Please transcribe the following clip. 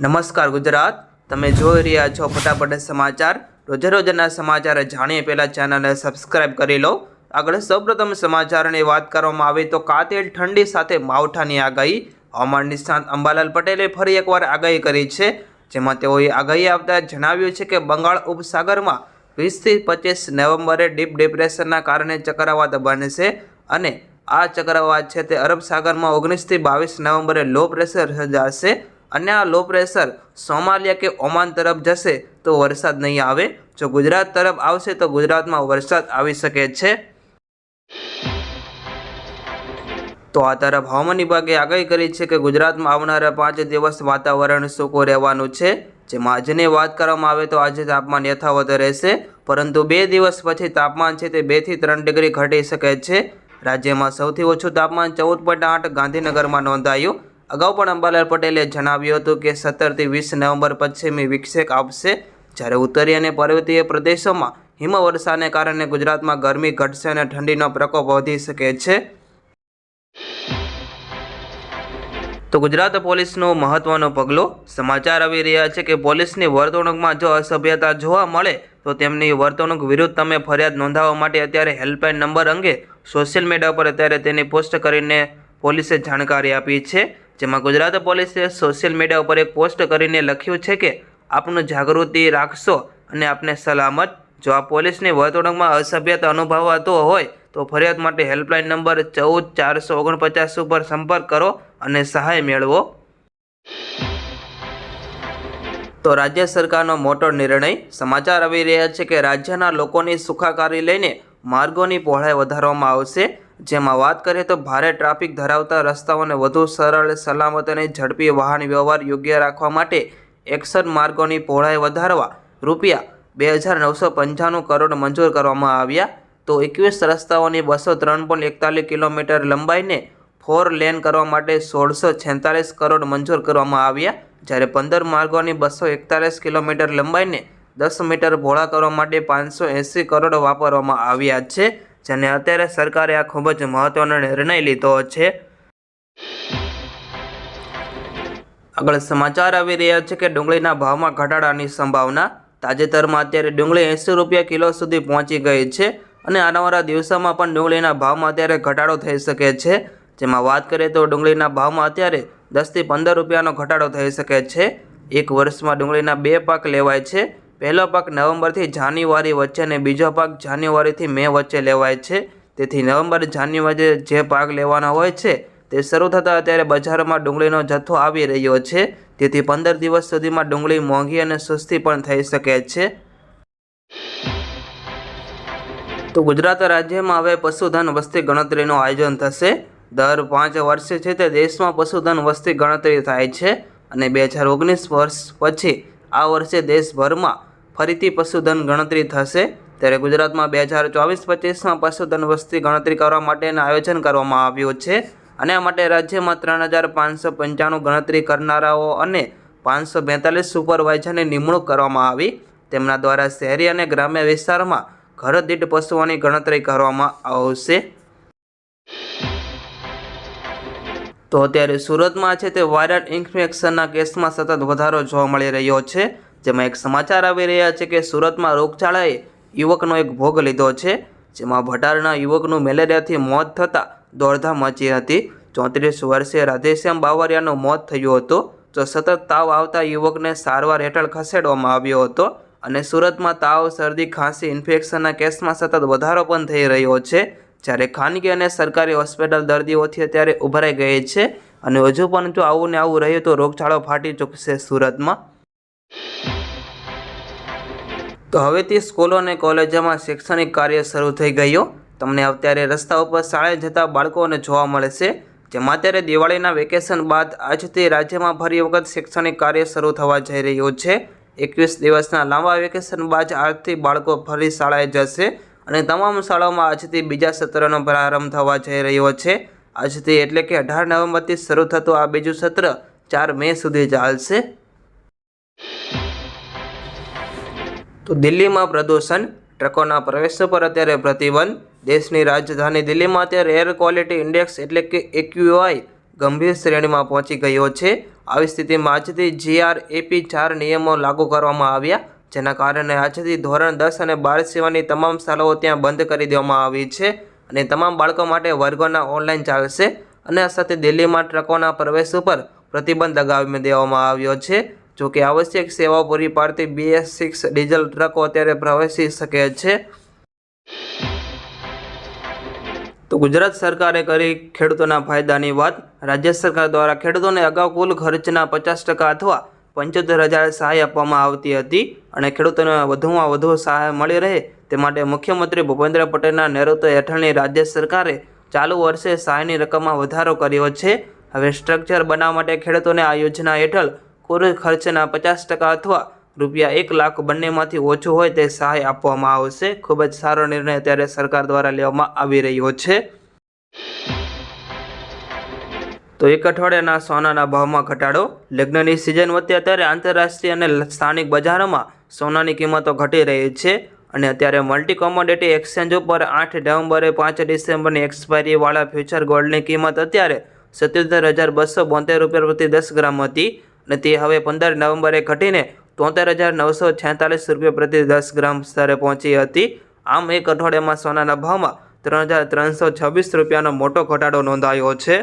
નમસ્કાર ગુજરાત. તમે જોઈ રહ્યા છો ફટાફટ સમાચાર. રોજે રોજના સમાચાર જાણીએ પહેલાં ચેનલને સબસ્ક્રાઇબ કરી લો. આગળ સૌપ્રથમ સમાચારની વાત કરવામાં આવે તો કાતિલ ઠંડી સાથે માવઠાની આગાહી. હવામાન નિષ્ણાંત અંબાલાલ પટેલે ફરી એકવાર આગાહી કરી છે, જેમાં તેઓએ આગાહી આપતા જણાવ્યું છે કે બંગાળ ઉપસાગરમાં વીસથી પચીસ નવેમ્બરે ડીપ ડિપ્રેશનના કારણે ચક્રવાત બનશે અને આ ચક્રવાત છે તે અરબ સાગરમાં ઓગણીસથી બાવીસ નવેમ્બરે લો પ્રેશર સર્જાશે. અને આ લો પ્રેશર સોમાલિયા કે ઓમાન તરફ જશે તો વરસાદ નહીં આવે. જો ગુજરાત તરફ આવશે તો ગુજરાતમાં વરસાદ આવી શકે છે. તો આ તરફ હવામાન વિભાગે આગાહી કરી છે કે ગુજરાતમાં આવનારા પાંચ દિવસ વાતાવરણ સૂકું રહેવાનું છે. જેમાં આજની વાત કરવામાં આવે તો આજે તાપમાન યથાવત રહેશે, પરંતુ બે દિવસ પછી તાપમાન છે તે બેથી ત્રણ ડિગ્રી ઘટી શકે છે. રાજ્યમાં સૌથી ઓછું તાપમાન ચૌદ પોઈન્ટ આઠ ગાંધીનગરમાં નોંધાયું. અગાઉ પણ અંબાલાલ પટેલે જણાવ્યું હતું કે સત્તરથી વીસ નવેમ્બર પશ્ચિમી વિક્ષેપ આવશે. જ્યારે ઉત્તરી અને પર્વતીય પ્રદેશોમાં હિમવર્ષાને કારણે ગુજરાતમાં ગરમી ઘટશે અને ઠંડીનો પ્રકોપ વધી શકે છે. તો ગુજરાત પોલીસનું મહત્વનું પગલું સમાચાર આવી રહ્યા છે કે પોલીસની વર્તણૂકમાં જો અસભ્યતા જોવા મળે, તો તેમની વર્તણૂક વિરુદ્ધ તમે ફરિયાદ નોંધાવવા માટે અત્યારે હેલ્પલાઇન નંબર અંગે સોશિયલ મીડિયા પર અત્યારે તેની પોસ્ટ કરીને પોલીસે જાણકારી આપી છે. જેમાં ગુજરાત પોલીસે સોશિયલ મીડિયા ઉપર એક પોસ્ટ કરીને લખ્યું છે કે, આપનું જાગૃતિ રાખશો અને આપને સલામત. જો આ પોલીસની વર્તણૂકમાં અસભ્યતા અનુભવાતો હોય, તો ફરિયાદ માટે હેલ્પલાઇન નંબર ચૌદ ચારસો ઓગણપચાસ ઉપર સંપર્ક કરો અને સહાય મેળવો. તો રાજ્ય સરકારનો મોટો નિર્ણય, સમાચાર આવી રહ્યા છે કે રાજ્યના લોકોની સુખાકારી લઈને માર્ગોની પહોળાઈ વધારવામાં આવશે. જેમાં વાત કરીએ તો ભારે ટ્રાફિક ધરાવતા રસ્તાઓને વધુ સરળ, સલામત અને ઝડપી વાહન વ્યવહાર યોગ્ય રાખવા માટે એકસઠ માર્ગોની પહોળાઈ વધારવા રૂપિયા બે હજાર નવસો પંચાણું કરોડ મંજૂર કરવામાં આવ્યા. તો એકવીસ રસ્તાઓની બસો ત્રણ પોઈન્ટ એકતાલીસ કિલોમીટર લંબાઈને ફોર લેન કરવા માટે સોળસો છેતાલીસ કરોડ મંજૂર કરવામાં આવ્યા. જ્યારે પંદર માર્ગોની બસો એકતાલીસ કિલોમીટર લંબાઈને દસ મીટર પહોળા કરવા માટે પાંચસો એંસી કરોડ વાપરવામાં આવ્યા છે. જેને અત્યારે સરકારે આ ખૂબ જ મહત્વનો નિર્ણય લીધો છે. આગળ સમાચાર આવી રહ્યા છે કે ડુંગળીના ભાવમાં ઘટાડાની સંભાવના. તાજેતરમાં અત્યારે ડુંગળી એંસી રૂપિયા કિલો સુધી પહોંચી ગઈ છે અને આવનારા દિવસોમાં પણ ડુંગળીના ભાવમાં અત્યારે ઘટાડો થઈ શકે છે. જેમાં વાત કરીએ તો ડુંગળીના ભાવમાં અત્યારે દસથી પંદર રૂપિયાનો ઘટાડો થઈ શકે છે. એક વર્ષમાં ડુંગળીના બે પાક લેવાય છે. પહેલો પાક નવેમ્બરથી જાન્યુઆરી વચ્ચે અને બીજો પાક જાન્યુઆરીથી મે વચ્ચે લેવાય છે. તેથી નવેમ્બર જાન્યુઆરી જે પાક લેવાના હોય છે તે શરૂ થતાં અત્યારે બજારમાં ડુંગળીનો જથ્થો આવી રહ્યો છે. તેથી પંદર દિવસ સુધીમાં ડુંગળી મોંઘી અને સસ્તી પણ થઈ શકે છે. તો ગુજરાત રાજ્યમાં હવે પશુધન વસ્તી ગણતરીનું આયોજન થશે. દર પાંચ વર્ષે છે તે દેશમાં પશુધન વસ્તી ગણતરી થાય છે અને બે હજાર ઓગણીસ વર્ષ પછી આ વર્ષે દેશભરમાં ફરીથી પશુધન ગણતરી થશે. ત્યારે ગુજરાતમાં બે હજાર ચોવીસ પચીસમાં પશુધન વસ્તી ગણતરી કરવા માટેનું આયોજન કરવામાં આવ્યું છે. અને આ માટે રાજ્યમાં ત્રણ હજાર પાંચસો પંચાણું ગણતરી કરનારાઓ અને પાંચસો બેતાલીસ સુપરવાઇઝરની નિમણૂક કરવામાં આવી. તેમના દ્વારા શહેરી અને ગ્રામ્ય વિસ્તારમાં ઘર દીઠ પશુઓની ગણતરી કરવામાં આવશે. તો અત્યારે સુરતમાં છે તે વાયરલ ઇન્ફેક્શનના કેસમાં સતત વધારો જોવા મળી રહ્યો છે. જેમાં એક સમાચાર આવી રહ્યા છે કે સુરતમાં રોગચાળાએ યુવકનો એક ભોગ લીધો છે, જેમાં ભટારના યુવકનું મેલેરિયાથી મોત થતાં દોડધામ મચી હતી. ચોત્રીસ વર્ષે રાધેશ્યામ બાવરિયાનું મોત થયું હતું. તો સતત તાવ આવતા યુવકને સારવાર હેઠળ ખસેડવામાં આવ્યો હતો અને સુરતમાં તાવ, શરદી, ખાંસી, ઇન્ફેક્શનના કેસમાં સતત વધારો પણ થઈ રહ્યો છે, જ્યારે ખાનગી અને સરકારી હોસ્પિટલ દર્દીઓથી અત્યારે ઉભરાઈ ગઈ છે અને હજુ પણ જો આવું ને આવું રહ્યું તો રોગચાળો ફાટી ચૂકશે સુરતમાં. તો હવેથી સ્કૂલો અને કોલેજોમાં શૈક્ષણિક કાર્ય શરૂ થઈ ગયું. તમને અત્યારે રસ્તા ઉપર શાળાએ જતા બાળકોને જોવા મળશે. જેમાં અત્યારે દિવાળીના વેકેશન બાદ આજથી રાજ્યમાં ફરી વખત શૈક્ષણિક કાર્ય શરૂ થવા જઈ રહ્યું છે. એકવીસ દિવસના લાંબા વેકેશન બાદ આજથી બાળકો ફરી શાળાએ જશે અને તમામ શાળાઓમાં આજથી બીજા સત્રનો પ્રારંભ થવા જઈ રહ્યો છે. આજથી એટલે કે અઢાર નવેમ્બરથી શરૂ થતું આ બીજું સત્ર ચાર મે સુધી ચાલશે. તો દિલ્હીમાં પ્રદૂષણ, ટ્રકોના પ્રવેશ પર અત્યારે પ્રતિબંધ. દેશની રાજધાની દિલ્હીમાં અત્યારે એર ક્વોલિટી ઇન્ડેક્સ એટલે કે એક્યુઆઈ ગંભીર શ્રેણીમાં પહોંચી ગયો છે. આવી સ્થિતિમાં આજથી જીઆર એપી ચાર નિયમો લાગુ કરવામાં આવ્યા, જેના કારણે આજથી ધોરણ દસ અને બાર સિવાયની તમામ શાળાઓ ત્યાં બંધ કરી દેવામાં આવી છે અને તમામ બાળકો માટે વર્ગોના ઓનલાઈન ચાલશે. અને આ સાથે દિલ્હીમાં ટ્રકોના પ્રવેશ ઉપર પ્રતિબંધ લગાવી દેવામાં આવ્યો છે. જો કે આવશ્યક સેવાઓ પૂરી પાડતી બીએસ સિક્સ ડીઝલ ટ્રકો અત્યારે પ્રવેશી શકે છે. તો ગુજરાત સરકારે કરી ખેડૂતોના ફાયદાની વાત. રાજ્ય સરકાર દ્વારા ખેડૂતોને અગાઉ કુલ ખર્ચના પચાસ ટકા અથવા પંચોતેર હજાર સહાય આપવામાં આવતી હતી અને ખેડૂતોને વધુમાં વધુ સહાય મળી રહે તે માટે મુખ્યમંત્રી ભૂપેન્દ્ર પટેલના નેતૃત્વ હેઠળની રાજ્ય સરકારે ચાલુ વર્ષે સહાયની રકમમાં વધારો કર્યો છે. હવે સ્ટ્રક્ચર બનાવવા માટે ખેડૂતોને આ યોજના હેઠળ કુલ ખર્ચના પચાસ ટકા અથવા રૂપિયા એક લાખ બંનેમાંથી ઓછું હોય તે સહાય આપવામાં આવશે. ખૂબ જ સારો નિર્ણય અત્યારે સરકાર દ્વારા લેવામાં આવી રહ્યો છે. તો એક અઠવાડિયાના સોનાના ભાવમાં ઘટાડો. લગ્નની સિઝન વચ્ચે અત્યારે આંતરરાષ્ટ્રીય અને સ્થાનિક બજારોમાં સોનાની કિંમતો ઘટી રહી છે અને અત્યારે મલ્ટી કોમોડિટી એક્સચેન્જ ઉપર આઠ નવેમ્બરે પાંચ ડિસેમ્બરની એક્સપાયરીવાળા ફ્યુચર ગોલ્ડની કિંમત અત્યારે સત્યોતેર હજાર બસો બોતેર રૂપિયા પ્રતિ દસ ગ્રામ હતી. અને તે હવે પંદર નવેમ્બરે ઘટીને તોતેર હજાર નવસો છેતાલીસ રૂપિયા પ્રતિ દસ ગ્રામ સ્તરે પહોંચી હતી. આમ એક અઠવાડિયામાં સોનાના ભાવમાં ત્રણ હજાર ત્રણસો છવ્વીસ રૂપિયાનો મોટો ઘટાડો નોંધાયો છે.